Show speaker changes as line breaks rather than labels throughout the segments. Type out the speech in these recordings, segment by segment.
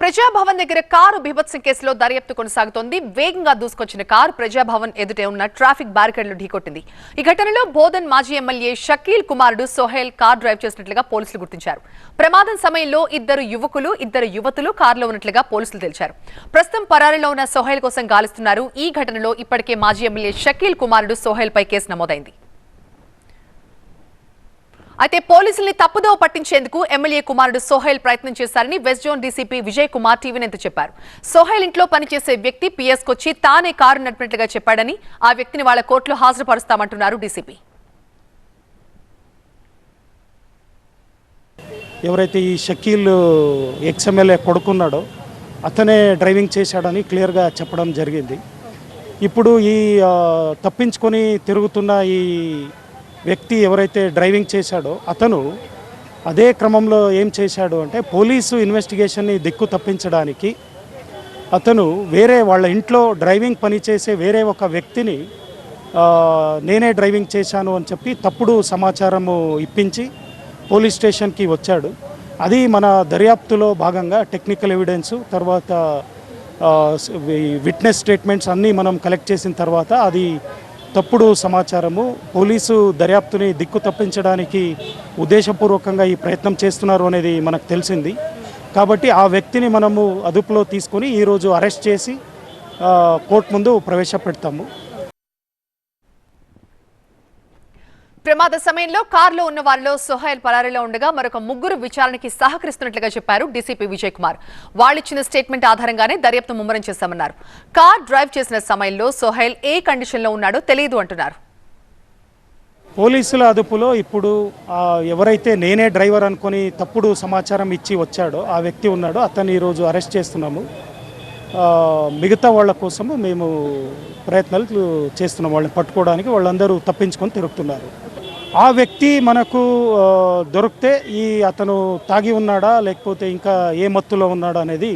ప్రజాభవన్ దగ్గర కారు బీభత్సం కేసులో దర్యాప్తు కొనసాగుతోంది. వేగంగా దూసుకొచ్చిన కారు ప్రజాభవన్ ఎదుటే ఉన్న ట్రాఫిక్ బ్యారికేడ్లు ఢీకొట్టింది. ఈ ఘటనలో బోధన్ మాజీ ఎమ్మెల్యే షకీల్ కుమారుడు సోహెల్ కార్ డ్రైవ్ చేసినట్లుగా పోలీసులు గుర్తించారు. ప్రమాదం సమయంలో ఇద్దరు యువకులు ఇద్దరు యువతులు కారులో ఉన్నట్లుగా పోలీసులు తెలిచారు ప్రస్తుతం పరారీలో ఉన్న సోహెల్ కోసం గాలిస్తున్నారు. ఈ ఘటనలో ఇప్పటికే మాజీ ఎమ్మెల్యే షకీల్ కుమారుడు సోహెల్ పై కేసు నమోదైంది. అయితే పోలీసుల్ని తప్పుదోవ పట్టించేందుకు ఎమ్మెల్యే కుమారుడు సోహైల్ ప్రయత్నం చేశారని west zone DCP Vijay Kumar టీవీనేత చెప్పారు? సోహైల్ ఇంట్లో పనిచేసే వ్యక్తి పిఎస్ కొచ్చి తానే కారు నడిపినట్లుగా చెప్పాడని ఆ వ్యక్తిని వాళ్ళ కోర్టులో హాజరుపరుస్తామంటున్నారు డీసీపీ.
ఎవరైతే ఈ షకీల్ ఎక్స్ఎమ్మెల్యే కొడుకున్నాడో అతనే డ్రైవింగ్ చేశాడని క్లియర్గా చెప్పడం జరిగింది. ఇప్పుడు ఈ తప్పించుకొని తిరుగుతున్న ఈ వ్యక్తి ఎవరైతే డ్రైవింగ్ చేశాడో అతను అదే క్రమంలో ఏం చేశాడు అంటే పోలీసు ఇన్వెస్టిగేషన్ని దిక్కు తప్పించడానికి అతను వేరే వాళ్ళ ఇంట్లో డ్రైవింగ్ పని చేసే వేరే ఒక వ్యక్తిని నేనే డ్రైవింగ్ చేశాను అని చెప్పి తప్పుడు సమాచారము ఇప్పించి పోలీస్ స్టేషన్కి వచ్చాడు. అది మన దర్యాప్తులో భాగంగా టెక్నికల్ ఎవిడెన్సు తర్వాత విట్నెస్ స్టేట్మెంట్స్ అన్నీ మనం కలెక్ట్ చేసిన తర్వాత అది తప్పుడు సమాచారము. పోలీసు దర్యాప్తుని దిక్కు తప్పించడానికి ఉద్దేశపూర్వకంగా ఈ ప్రయత్నం చేస్తున్నారు అనేది మనకు తెలిసింది. కాబట్టి ఆ వ్యక్తిని మనము అదుపులో తీసుకొని ఈరోజు అరెస్ట్ చేసి కోర్టు ముందు ప్రవేశపెడతాము.
ప్రమాద సమయంలో కారులో ఉన్న వారిలో సుహైల్ పరారీలో ఉండగా మరొక ముగ్గురు విచారణకి సహకరిస్తున్నట్లుగా చెప్పారు డీసీపీ విజయ్ కుమార్. వాళ్ళిచ్చిన స్టేట్మెంట్ ఆధారంగానే దర్యాప్తు ముమ్మరం చేశామన్నారు. కార్ డ్రైవ్ చేసిన సమయంలో సోహైల్ ఏ కండిషన్లో ఉన్నాడో తెలియదు అంటున్నారు.
పోలీసుల అదుపులో ఇప్పుడు ఎవరైతే నేనే డ్రైవర్ అనుకొని తప్పుడు సమాచారం ఇచ్చి వచ్చాడో ఆ వ్యక్తి ఉన్నాడో అతన్ని ఈరోజు అరెస్ట్ చేస్తున్నాము. మిగతా వాళ్ళ కోసము మేము ప్రయత్నాలు చేస్తున్నాం వాళ్ళని పట్టుకోవడానికి వాళ్ళందరూ తప్పించుకొని తిరుగుతున్నారు. ఆ వ్యక్తి మనకు దొరికితే ఈ అతను తాగి ఉన్నాడా లేకపోతే ఇంకా ఏ మత్తులో ఉన్నాడా అనేది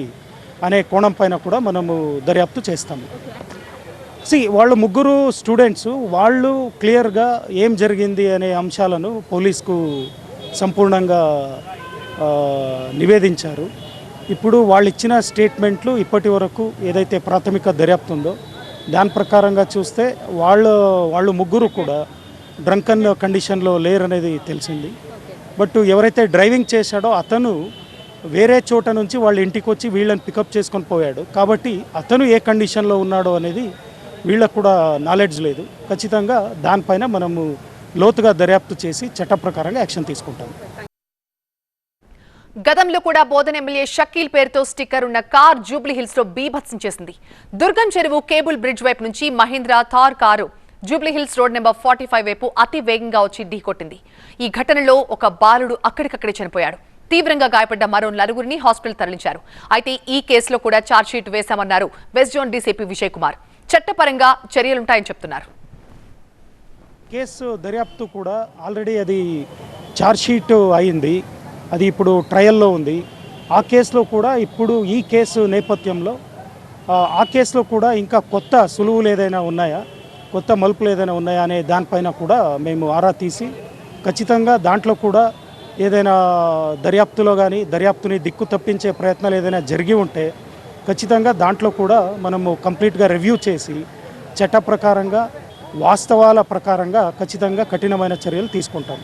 అనే కోణం పైన కూడా మనము దర్యాప్తు చేస్తాము సి వాళ్ళు ముగ్గురు స్టూడెంట్స్ వాళ్ళు క్లియర్గా ఏం జరిగింది అనే అంశాలను పోలీస్కు సంపూర్ణంగా నివేదించారు. ఇప్పుడు వాళ్ళు ఇచ్చిన స్టేట్మెంట్లు ఇప్పటి వరకు ఏదైతే ప్రాథమిక దర్యాప్తు ఉందో దాని ప్రకారంగా చూస్తే వాళ్ళ వాళ్ళు ముగ్గురు కూడా డ్రంకన్ కండిషన్లో లేరనేది తెలిసింది. బట్ ఎవరైతే డ్రైవింగ్ చేశాడో అతను వేరే చోట నుంచి వాళ్ళ ఇంటికి వచ్చి వీళ్ళని పికప్ చేసుకొని పోయాడు. కాబట్టి అతను ఏ కండిషన్లో ఉన్నాడో అనేది వీళ్ళకు కూడా నాలెడ్జ్ లేదు. ఖచ్చితంగా దానిపైన మనము లోతుగా దర్యాప్తు చేసి చట్ట ప్రకారంగా యాక్షన్ తీసుకుంటాం.
గతంలో కూడా బోధన ఎమ్మెల్యే షకీల్ పేరుతో స్టిక్కర్ ఉన్న కార్ జూబ్లీ హిల్స్లో బీభత్సం చేసింది. దుర్గం చెరువు కేబుల్ బ్రిడ్జ్ వైపు నుంచి Mahindra Thar car Jubilee Hills road number forty five వైపు అతి వేగంగా వచ్చి ఢీకొట్టింది ఈ ఘటనలో ఒక బాలుడు అక్కడికక్కడే చనిపోయాడు. తీవ్రంగా గాయపడ్డ మరో నలుగురిని హాస్పిటల్ తరలించారు. అయితే ఈ కేసులో కూడా chargesheet వేశామన్నారు west zone DCP Vijay Kumar. చట్టపరంగా చర్యలుంటాయని చెప్తున్నారు.
కేసు దర్యాప్తు కూడా ఆల్రెడీ అది ఛార్జ్షీట్ అయింది. అది ఇప్పుడు ట్రయల్లో ఉంది. ఆ కేసులో కూడా ఇప్పుడు ఈ కేసు నేపథ్యంలో ఆ కేసులో కూడా ఇంకా కొత్త సులువులు ఏదైనా ఉన్నాయా? కొత్త మలుపులు ఏదైనా ఉన్నాయా అనే దానిపైన కూడా మేము ఆరా తీసి ఖచ్చితంగా దాంట్లో కూడా ఏదైనా దర్యాప్తులో కానీ దర్యాప్తుని దిక్కు తప్పించే ప్రయత్నాలు ఏదైనా జరిగి ఉంటే ఖచ్చితంగా దాంట్లో కూడా మనము కంప్లీట్గా రివ్యూ చేసి చట్ట ప్రకారంగా వాస్తవాల ప్రకారంగా ఖచ్చితంగా కఠినమైన చర్యలు తీసుకుంటాం.